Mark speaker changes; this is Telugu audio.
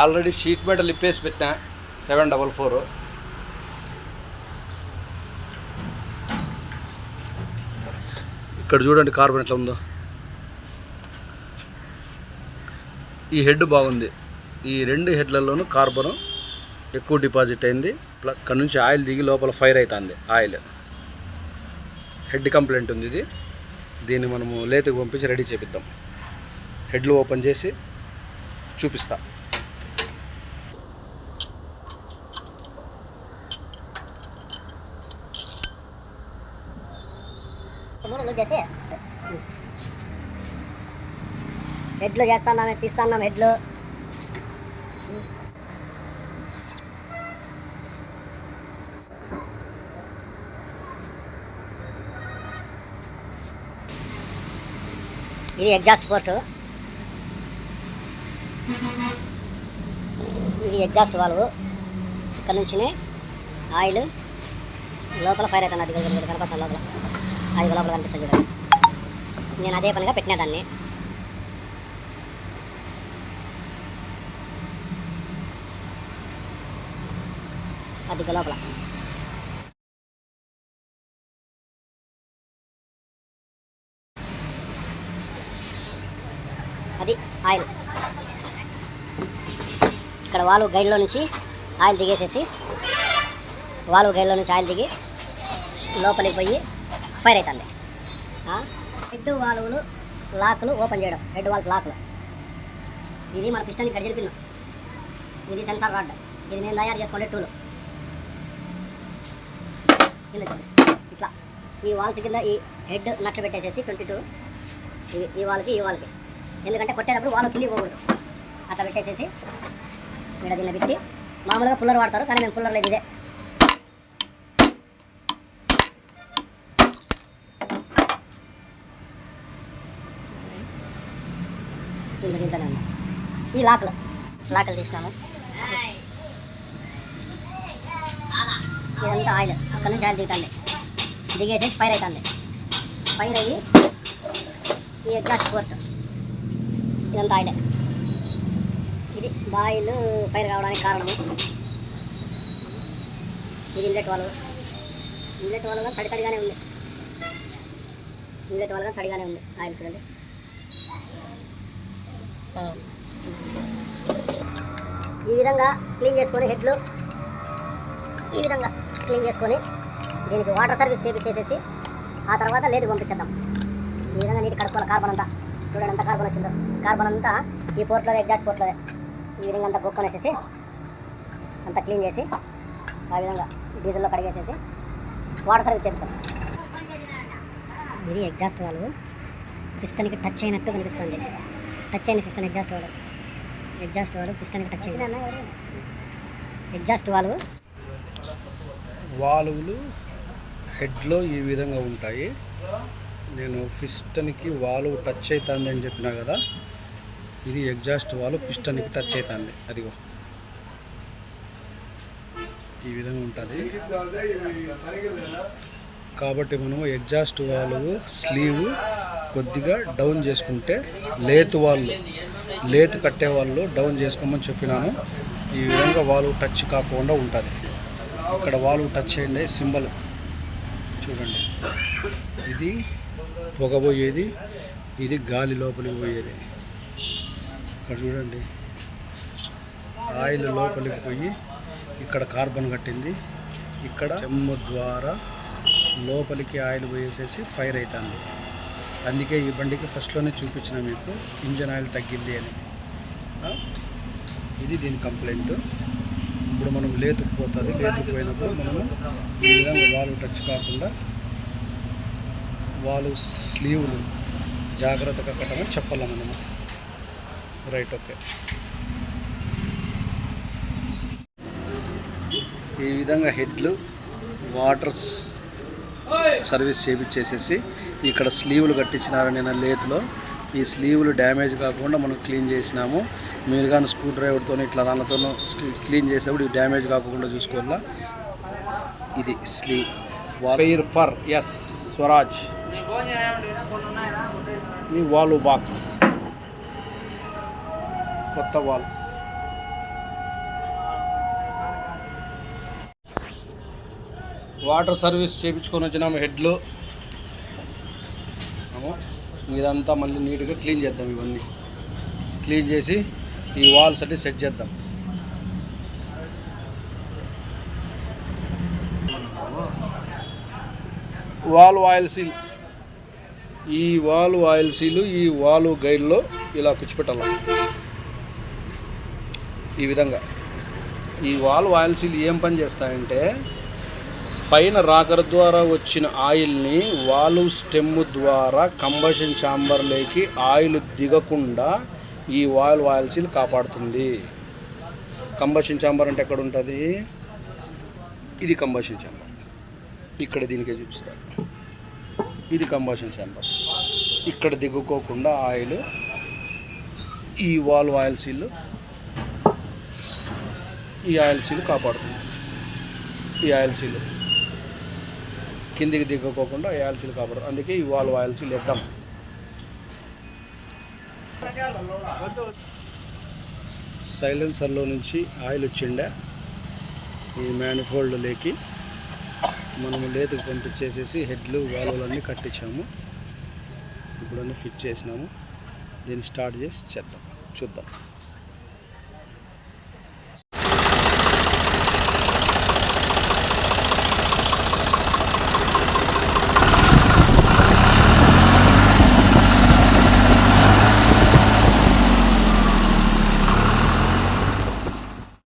Speaker 1: ఆల్రెడీ షీట్ మెటల్ ఇప్పేసి పెట్టినా సెవెన్ డబల్ ఫోర్. ఇక్కడ చూడండి కార్బన్ ఎట్లా ఉందో. ఈ హెడ్ బాగుంది. ఈ రెండు హెడ్లలోనూ కార్బన్ ఎక్కువ డిపాజిట్ అయింది. ప్లస్ ఇక్కడ నుంచి ఆయిల్ దిగి లోపల ఫైర్ అవుతుంది ఆయిల్. హెడ్ కంప్లైంట్ ఉంది ఇది. దీన్ని మనము లేతకు పంపించి రెడీ చేపిద్దాం. హెడ్లు ఓపెన్ చేసి చూపిస్తాం.
Speaker 2: మూడు లూజ్ చేసి హెడ్లు చేస్తున్నాం తీస్తాన్నాం హెడ్లు. ఇది ఎగ్జాస్ట్ పోర్టు ఇది ఎగ్జాస్ట్ వాల్వ్ ఇక్కడ నుంచి ఆయిల్ లోపల ఫైర్ అవుతుంది అది ఇక్కడ లోపల. అది లోపల కనిపిస్తుంది చూడండి. నేను అదే పనిగా పెట్టిన దాన్ని. అది లోపల. అది ఆయిల్. ఇక్కడ వాల్వ్ గైడ్లో నుంచి ఆయిల్ దిగేసేసి వాల్వ్ గైడ్లో నుంచి ఆయిల్ దిగి లోపలికి పోయి ఫైర్ అవుతుంది. హెడ్ వాల్వ్లు లాక్లు ఓపెన్ చేయడం. హెడ్ వాల్వ్ లాక్లు ఇది మన పిస్టన్ ఇక్కడ జరిపినాం ఇది సెన్సార్ రాడ్ ఇది నేను తయారు చేసుకుంటే టూలు ఇట్లా. ఈ వాల్స్ కింద ఈ హెడ్ నట్లు పెట్టేసేసి ట్వంటీ టూ ఈ వాళ్ళకి ఈ వాళ్ళకి ఎందుకంటే కొట్టేటప్పుడు వాళ్ళు కిందికి పోకూడదు. అట్లా పెట్టేసేసి ఇక్కడ దీన్ని పెట్టి మామూలుగా పుల్లర్ వాడతారు కానీ మేము పుల్లర్ లేదు ఇదే. దీంట్లో దీంట్లోనే ఈ లాకలు లాకలు తీసినాము. ఇదంతా ఆయిల్ అక్కడ నుంచి ఆయిల్ దిగుతుంది. దిగేసేసి ఫైర్ అవుతుంది ఫైర్ అయ్యి ఈ ఎగ్జాస్ట్ పోర్ట్ ఇదంతా ఆయిలే. ఇది బాయిల్ ఫైర్ కావడానికి కారణము ఇది ఇన్లెట్ వాళ్ళు ఇన్లెట్ వాళ్ళు తడి తడిగానే ఉంది. ఇన్లెట్ వాళ్ళు తడిగానే ఉంది. ఆయిల్ చూడండి. ఈ విధంగా క్లీన్ చేసుకొని హెడ్లు ఈ విధంగా క్లీన్ చేసుకొని దీనికి వాటర్ సర్వీస్ చేపించేసేసి ఆ తర్వాత లేదు పంపించేద్దాం. ఈ విధంగా నీటి కడుక్కోవాలి కార్బన్ అంతా. చూడండి అంతా కార్బన్ వచ్చిందో. కార్బన్ అంతా ఈ పోర్ట్లోదే ఎగ్జాస్ట్ పోర్ట్లోదే ఈ విధంగా అంతా కుక్కనేసేసి అంతా క్లీన్ చేసి ఆ విధంగా డీజిల్లో కడిగేసేసి వాటర్ సర్వీస్ చేపిస్తాం ఇది ఎగ్జాస్ట్ వాళ్ళు పిస్టన్కి టచ్ అయినట్టు కనిపిస్తుంది. టచ్ అయింది పిస్టన్ ఎగ్జాస్ట్ వాడు. ఎగ్జాస్ట్ వాడు పిస్టన్కి టచ్ అయింది ఎగ్జాస్ట్ వాళ్ళు
Speaker 1: వాల్వులు హెడ్లో ఈ విధంగా ఉంటాయి. నేను పిస్టన్కి వాల్వ్ టచ్ అవుతుంది అని చెప్పినా కదా ఇది ఎగ్జాస్ట్ వాల్వ్ పిస్టన్కి టచ్ అవుతుంది అదిగో. ఈ విధంగా ఉంటుంది. కాబట్టి మనము ఎగ్జాస్ట్ వాళ్ళు స్లీవ్ కొద్దిగా డౌన్ చేసుకుంటే లేతు వాళ్ళు లేతు కట్టే వాళ్ళు డౌన్ చేసుకోమని చెప్పినాను. ఈ విధంగా వాళ్ళు టచ్ కాకుండా ఉంటుంది. ఇక్కడ వాళ్ళు టచ్ చేయండి సింబల్ చూడండి. ఇది పొగబోయేది ఇది గాలి లోపలికి పోయేది. ఇక్కడ చూడండి. ఆయిల్ లోపలికి పోయి ఇక్కడ కార్బన్ కట్టింది. ఇక్కడ చెమ్ము ద్వారా లోపలికి ఆయిల్ పోయేసేసి ఫైర్ అవుతుంది అందుకే ఈ బండికి ఫస్ట్లోనే చూపించిన మీకు ఇంజన్ ఆయిల్ తగ్గింది అని. ఇది దీని కంప్లైంట్. ఇప్పుడు మనం లేతుకుపోతుంది లేతుకుపోయినప్పుడు పోయినప్పుడు మనము ఈ విధంగా వాళ్ళు టచ్ కాకుండా వాళ్ళు స్లీవ్లు జాగ్రత్తగా కట్టమని చెప్పాలి మనము. Right okay. ఈ విధంగా హెడ్లు వాటర్స్ సర్వీస్ చేపించేసేసి ఇక్కడ స్లీవ్లు కట్టించినారు నేను లేత్లో. ఈ స్లీవ్లు డ్యామేజ్ కాకుండా మనం క్లీన్ చేసినాము. మీరు కానీ స్క్రూ డ్రైవర్తో ఇట్లా దానితో క్లీన్ చేసేప్పుడు ఇవి డ్యామేజ్ కాకుండా చూసుకోవాలా? ఇది sleeve. Wire for S Swaraj. ఇది వాల్వ్ బాక్స్. కొత్త వాల్స్. వాటర్ సర్వీస్ చేయించుకొని వచ్చినాము హెడ్లు. ఇదంతా మళ్ళీ నీట్గా క్లీన్ చేద్దాం ఇవన్నీ. క్లీన్ చేసి ఈ వాల్స్ అన్ని సెట్ చేద్దాం. Valve oil seal. ఈ వాల్ ఆయిల్ సీలు ఈ వాల్ గైడ్లో ఇలా కుచ్చిపెట్టాలి ఈ విధంగా. ఈ వాల్ ఆయిల్ సీల్ ఏం పని చేస్తాయంటే పైన రాకర్ ద్వారా వచ్చిన ఆయిల్ని వాల్వ్ స్టెమ్ ద్వారా కంబషన్ ఛాంబర్లోకి ఆయిల్ దిగకుండా ఈ వాల్వ్ ఆయిల్ సీల్ కాపాడుతుంది. కంబషన్ ఛాంబర్ అంటే ఎక్కడ ఉంటుంది? ఇది కంబషన్ ఛాంబర్. ఇక్కడ దీనికే చూపిస్తారు ఇది కంబషన్ ఛాంబర్. ఇక్కడ దిగుకోకుండా ఆయిల్ ఈ వాల్ ఆయిల్ సీల్ ఈ ఆయిల్ సీల్ కాపాడుతుంది. ఈ ఆయిల్ సీల్. కిందికి దిగకోకుండా ఈ ఆయిల్ కాపాడు అందుకే ఇవాళ వాల్ ఇద్దాం సైలెన్సర్లో నుంచి ఆయిల్ వచ్చిండే. ఈ మ్యానిఫోల్డ్ లేకి మనము లేతకు పంపించేసేసి హెడ్లు వాల్వులన్నీ కట్టించాము. ఇప్పుడు అన్నీ ఫిట్ చేసినాము. దీన్ని స్టార్ట్ చేసి చేద్దాం. చూద్దాం.